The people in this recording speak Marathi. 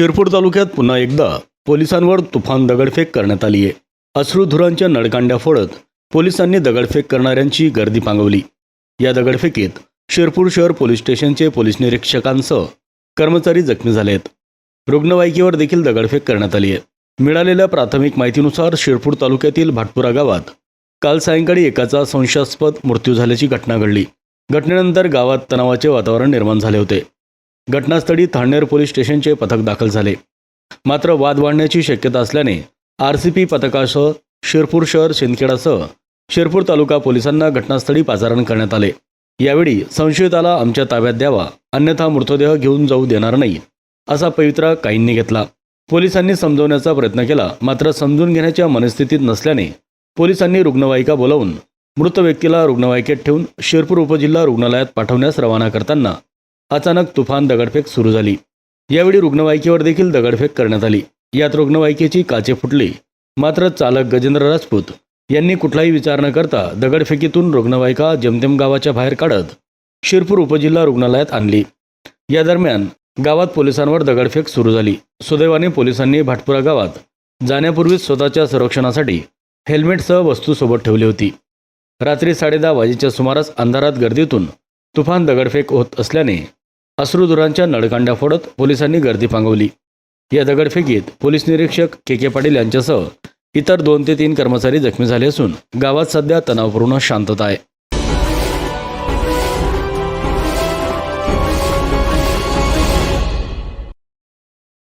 शिरपूर तालुक्यात पुन्हा एकदा पोलिसांवर तुफान दगडफेक करण्यात आली आहे अश्रुधुरांच्या नळकांड्या फोडत पोलिसांनी दगडफेक करणाऱ्यांची गर्दी पांगवली. या दगडफेकीत शिरपूर शहर पोलीस स्टेशनचे पोलीस निरीक्षकांसह कर्मचारी जखमी झाले आहेत रुग्णवाहिकेवर देखील दगडफेक करण्यात आली आहे मिळालेल्या प्राथमिक माहितीनुसार शिरपूर तालुक्यातील भाटपुरा गावात काल सायंकाळी एकाचा संशयास्पद मृत्यू झाल्याची घटना घडली. घटनेनंतर गावात तणावाचे वातावरण निर्माण झाले होते. घटनास्थळी थाळनेर पोलीस स्टेशनचे पथक दाखल झाले. मात्र वाद वाढण्याची शक्यता असल्याने आर सी पी पथकासह शिरपूर शहर शिंदखेडासह शिरपूर तालुका पोलिसांना घटनास्थळी पाचारण करण्यात आले. यावेळी संशयिताला आमच्या ताब्यात द्यावा अन्यथा मृतदेह घेऊन जाऊ देणार नाही असा पवित्रा काहींनी घेतला. पोलिसांनी समजवण्याचा प्रयत्न केला मात्र समजून घेण्याच्या मनस्थितीत नसल्याने पोलिसांनी रुग्णवाहिका बोलावून मृत व्यक्तीला रुग्णवाहिकेत ठेवून शिरपूर उपजिल्हा रुग्णालयात पाठवण्यास रवाना करताना अचानक तुफान दगडफेक सुरू झाली. यावेळी रुग्णवाहिकेवर देखील दगडफेक करण्यात आली. यात रुग्णवाहिकेची काचे फुटली. मात्र चालक गजेंद्र राजपूत यांनी कुठलाही विचार न करता दगडफेकीतून रुग्णवाहिका जमतेम गावाच्या बाहेर काढत शिरपूर उपजिल्हा रुग्णालयात आणली. या दरम्यान गावात पोलिसांवर दगडफेक सुरू झाली. सुदैवाने पोलिसांनी भाटपुरा गावात जाण्यापूर्वीच स्वतःच्या संरक्षणासाठी हेल्मेटसह वस्तू सोबत ठेवली होती. रात्री साडेदहा वाजेच्या सुमारास अंधारात गर्दीतून तुफान दगडफेक होत असल्याने अश्रुधुरांच्या नळकांड्या फोडत पोलिसांनी गर्दी पांगवली. या दगडफेकीत पोलीस निरीक्षक के के पाटील यांच्यासह इतर दोन ते तीन कर्मचारी जखमी झाले असून गावात सध्या तणावपूर्ण शांतता आहे.